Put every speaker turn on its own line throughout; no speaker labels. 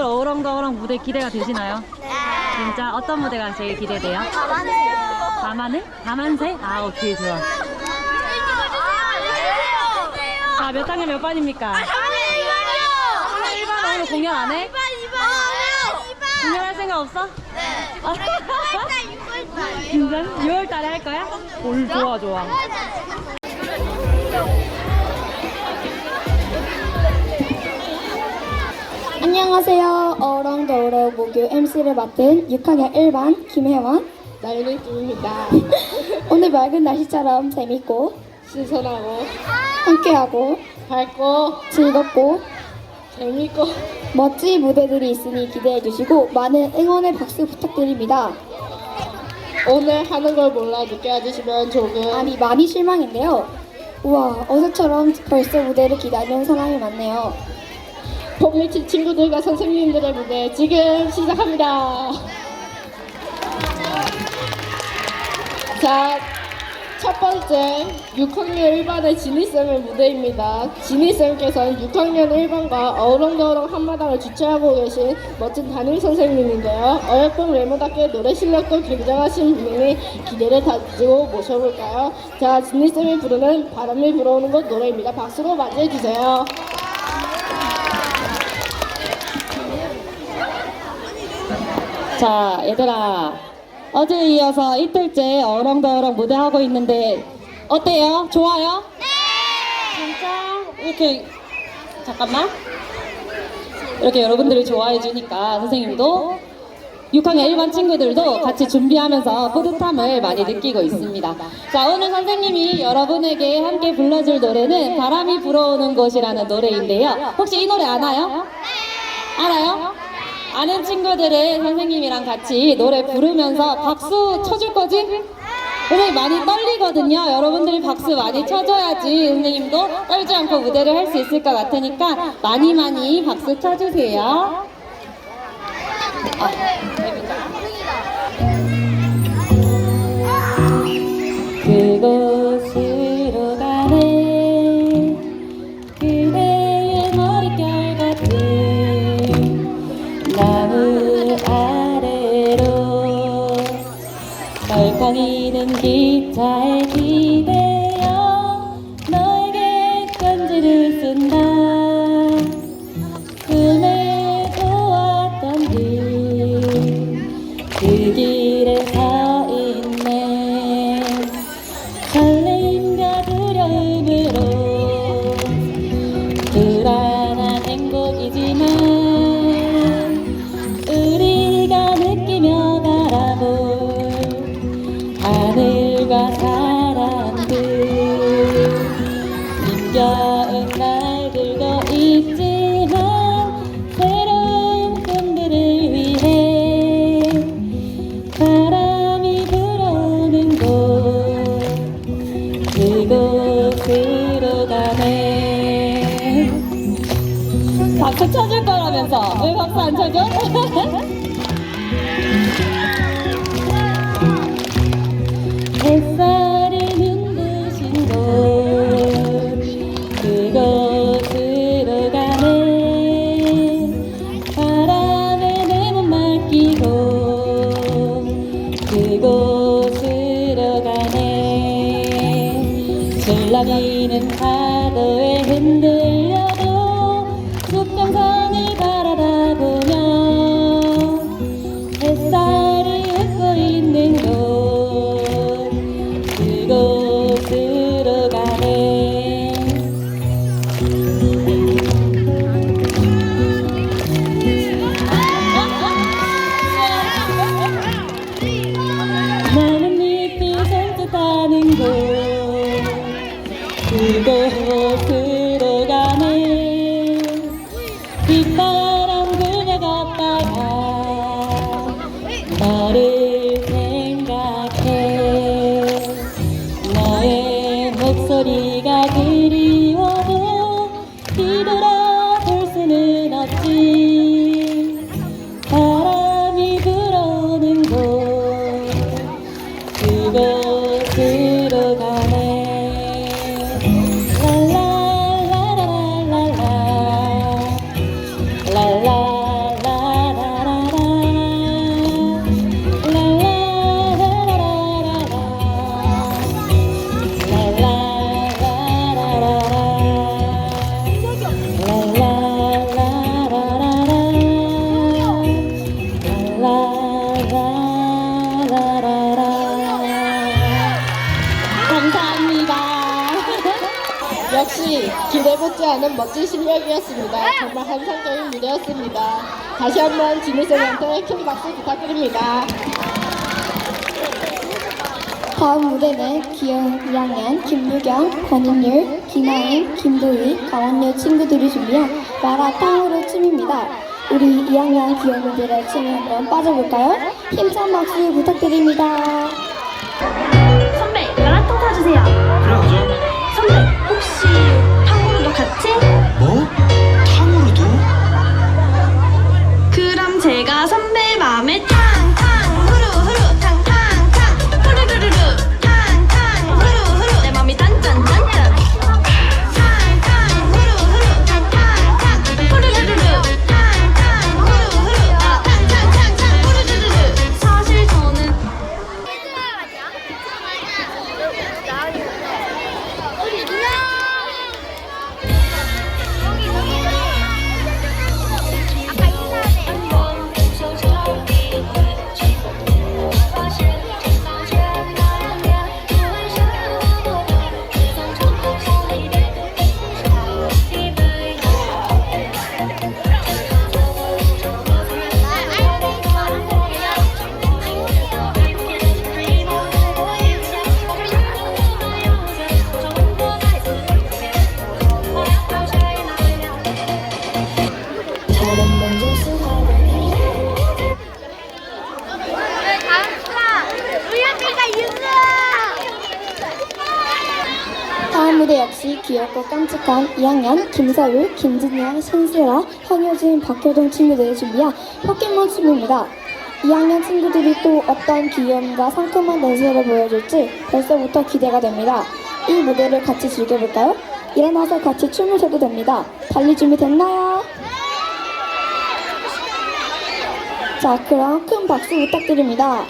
자, 오늘 어우렁더우렁 무대 기대가 되시나요?
네.
진짜 어떤 무대가 제일 기대돼요? 다만은? 다만세? 아, 오케이, 좋아. 자, 몇 학년 몇 반입니까? 1반 오늘 공연 안 해? 공연할 생각 없어? 진짜? 6월 달에 할 거야? 올 좋아, 좋아.
안녕하세요. 어렁더우렁 모교 MC를 맡은 6학년 1반 김혜원.
나윤일입니다.
오늘 맑은 날씨처럼 재밌고
신선하고
함께하고
밝고
즐겁고
재밌고
멋진 무대들이 있으니 기대해 주시고 많은 응원의 박수 부탁드립니다.
오늘 하는 걸 몰라 늦게 와주시면 조금
아니 많이 실망인데요. 우와 어제처럼 벌써 무대를 기다리는 사람이 많네요.
폼미친 친구들과 선생님들의 무대 지금 시작합니다. 자, 첫 번째 6학년 1반의 지니쌤의 무대입니다. 지니쌤께서는 6학년 1반과 어우렁더우렁 한마당을 주최하고 계신 멋진 담임 선생님인데요. 어여쁜 외모답게 노래 실력도 굉장하신 분이니 기대를 가지고 모셔볼까요? 자, 지니쌤이 부르는 바람이 불어오는 곳 노래입니다. 박수로 맞이해주세요.
자, 얘들아. 어제에 이어서 이틀째 어렁더렁 무대 하고 있는데 어때요? 좋아요? 네! 진짜? 이렇게 잠깐만. 이렇게 여러분들이 좋아해 주니까 선생님도 6학년 일반 친구들도 같이 준비하면서 뿌듯함을 많이 느끼고 있습니다. 자, 오늘 선생님이 여러분에게 함께 불러줄 노래는 바람이 불어오는 곳이라는 노래인데요. 혹시 이 노래 아나요? 알아요? 아는 친구들은 선생님이랑 같이 노래 부르면서 박수 쳐줄 거지? 선생님 많이 떨리거든요. 여러분들이 박수 많이 쳐줘야지 선생님도 떨지 않고 무대를 할 수 있을 것 같으니까 많이 많이 박수 쳐주세요. 아. 그곳 덜컹이는 기차에 힘 술렁이는 파도에 흔들려도 수평선을
역시 기대 못지않은 멋진 실력이었습니다. 정말 환상적인 무대였습니다. 다시 한번 지니쌤한테 큰 박수 부탁드립니다.
다음 무대는 귀여운 2학년 김유경, 권인율, 김하인, 김도희, 강원유 친구들이 준비한 마라탕으로 춤입니다. 우리 2학년 귀여운 무대의 춤에 한번 빠져볼까요? 힘찬 박수 부탁드립니다.
선배 마라톤 타주세요.
그래 하죠.
선배 혹시
김서율, 김진영, 신슬아, 현효진, 박효동 친구들이 준비한 포켓몬 춤입니다. 2학년 친구들이 또 어떤 귀여움과 상큼한 댄스를 보여줄지 벌써부터 기대가 됩니다. 이 무대를 같이 즐겨볼까요? 일어나서 같이 춤을 춰도 됩니다. 달리 준비 됐나요? 자, 그럼 큰 박수 부탁드립니다.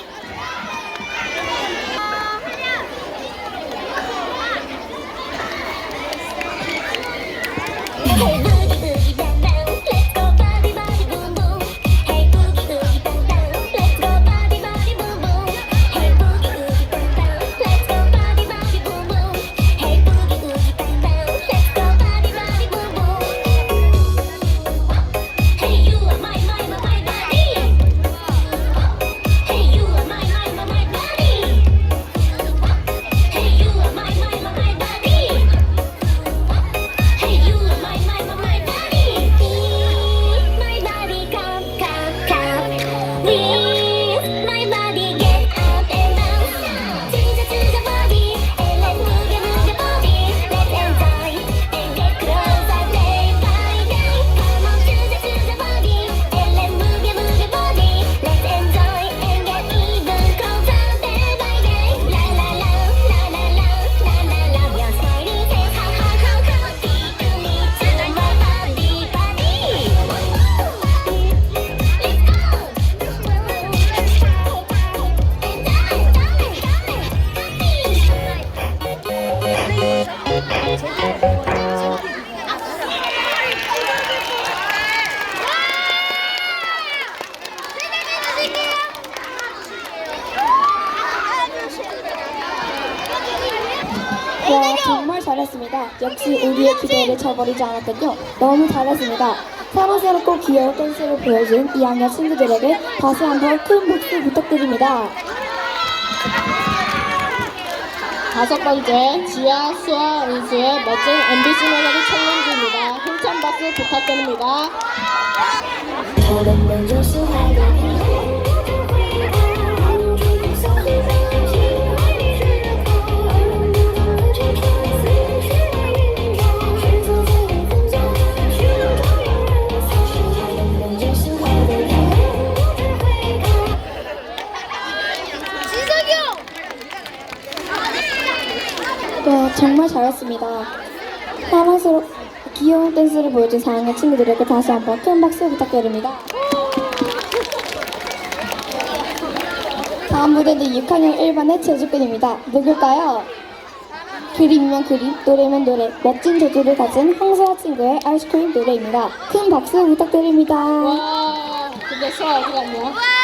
역시 우리의 기대를 저버리지 않았군요. 너무 잘했습니다. 사랑스럽고 귀여운 댄스를 보여준 2학년 친구들에게 다시 한번 큰 박수 부탁드립니다.
다섯 번째 지아, 수아, 은수의 멋진 MBC 멜로디 챌린지입니다. 힘찬 박수 부탁드립니다.
댄스를 보여준 4학년 친구들에게 다시 한번 큰 박수 부탁드립니다. 다음 무대는 6학년 1반의 제주꾼입니다. 누굴까요? 그림이면 그림, 노래면 노래, 멋진 재주를 가진 황소아 친구의 아이스크림 노래입니다. 큰 박수 부탁드립니다.
와, 근데 수아 어디 갔냐?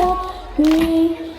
รักเ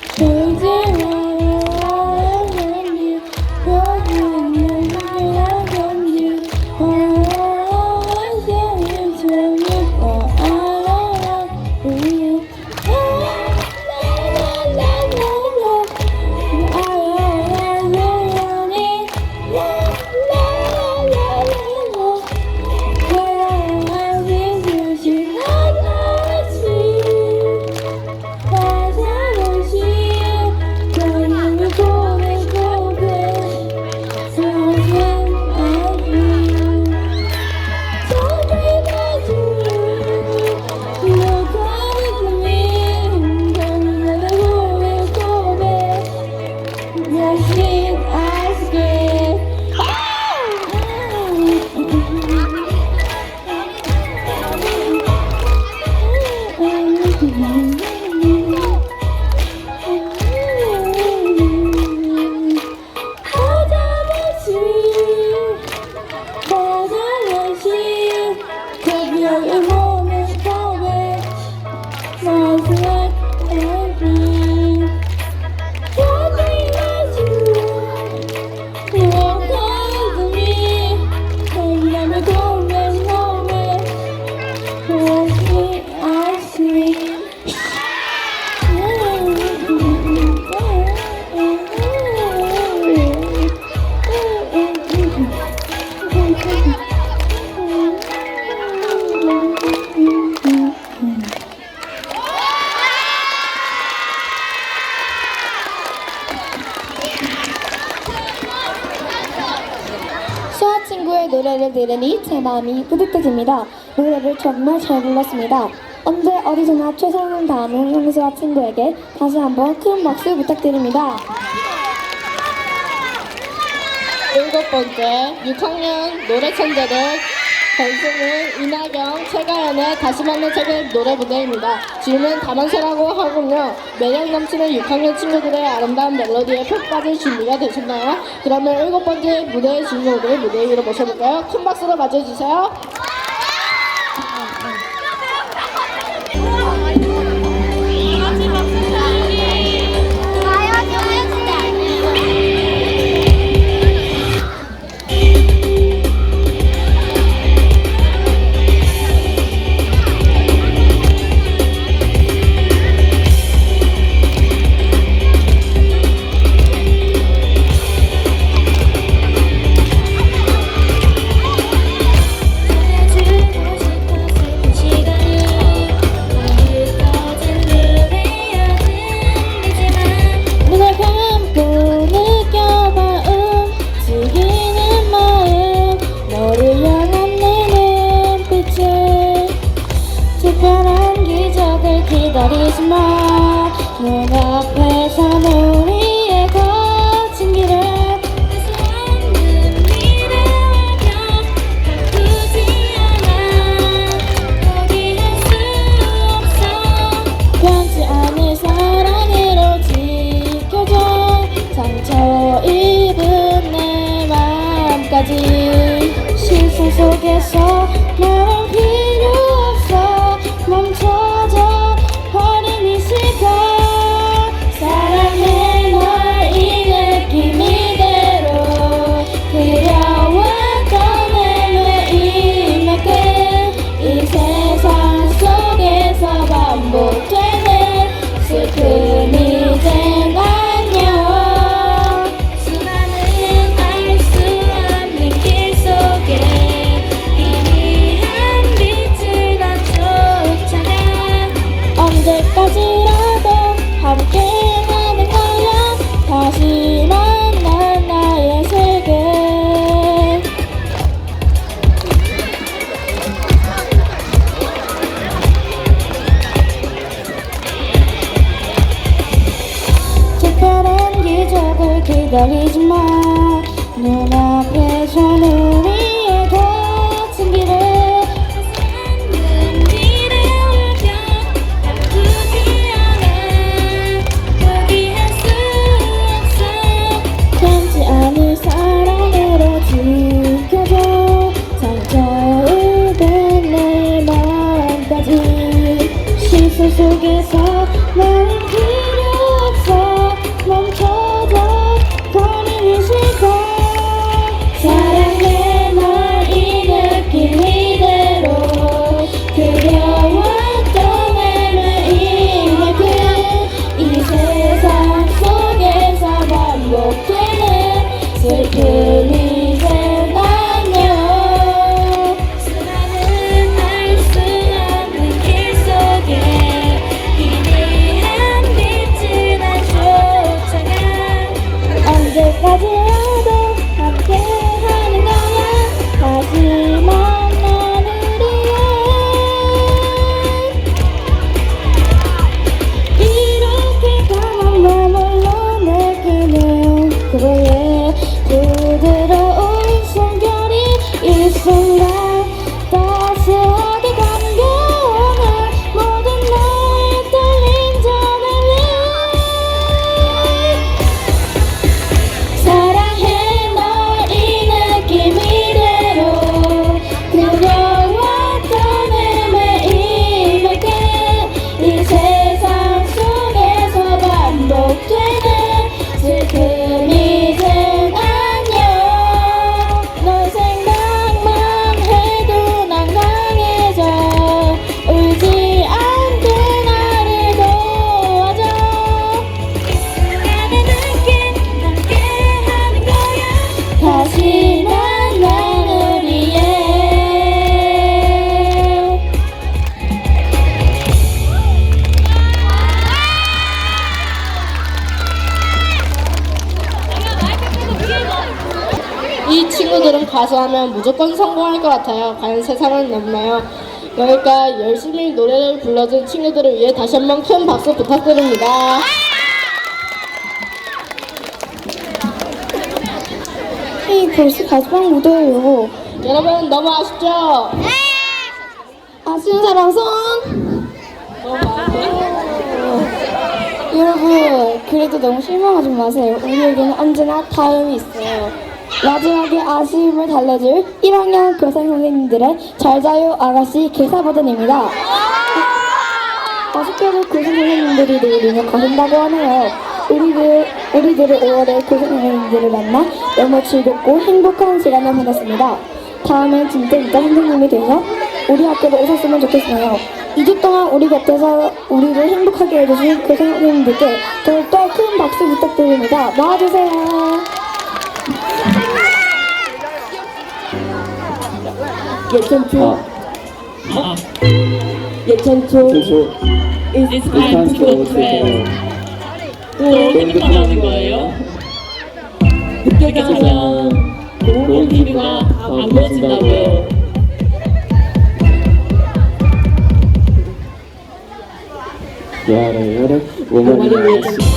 마음이 뿌듯해집니다. 노래를 정말 잘 불렀습니다. 언제 어디서나 최선을 다하는 형수와 친구에게 다시 한번 큰 박수 부탁드립니다.
일곱 번째 6학년 노래 천재들 건승은 이나경, 최가연의 다시 만난 책의 노래 무대입니다. 지금은 다만세라고 하군요. 매력 넘치는 6학년 친구들의 아름다운 멜로디에 푹 빠질 준비가 되셨나요? 그러면 일곱 번째 무대의 주인공을 무대 위로 모셔볼까요? 큰 박수로 맞이해주세요.
상처 입은 내 마음까지 실수 속에서 시선 속에서 난 필요 없어. 멈춰
하면 무조건 성공할 것 같아요. 과연 세상은 넘나요? 그러니까 열심히 노래를 불러준 친구들을 위해 다시 한번 큰 박수 부탁드립니다.
이 벌써 마지막 무대예요
여러분 너무 아쉽죠?
아쉬운 사람 손
너무 많은데?
여러분 그래도 너무 실망하지 마세요 우리에게는 언제나 다음이 있어요 마지막에 아쉬움을 달래줄 1학년 교생 선생님들의 잘 자요 아가씨 개사버전입니다 아쉽게도 교생 선생님들이 내일이면 가신다고 하네요 우리들, 우리들은 5월에 교생 선생님들을 만나 너무 즐겁고 행복한 시간을 보냈습니다 다음엔 진짜 이과 선생님이 돼서 우리 학교로 오셨으면 좋겠어요 2주 동안 우리 곁에서 우리를 행복하게 해주신 그 선생님들께 더욱더 큰 박수 부탁드립니다. 나와주세요. 예천초. 예천초.
It's time to go to bed. 또 어디부터 가는 거예요? 늦게 자면 좋은 TV가 안 보여진다고요. 야래 야래 오마리 오마리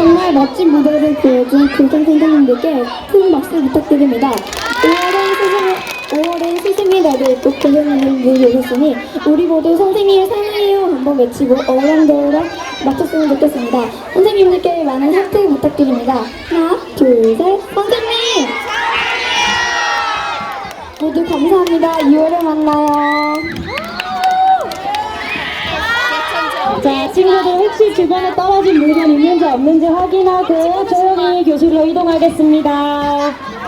정말 멋진 무대를 보여준 교장 선생님들께 큰 박수 부탁드립니다. 5월엔 스승의, 5월엔 스승의 날을 또 일이 오셨으니 우리 모두 선생님의 사랑해요 한번 외치고 어랑더랑 맞췄으면 좋겠습니다. 선생님들께 많은 하트 부탁드립니다. 하나, 둘, 셋, 선생님! 모두 감사합니다. 2월에 만나요.
자, 친구들 혹시 주변에 떨어진 물건 있는지 없는지 확인하고 조용히 교실로 이동하겠습니다.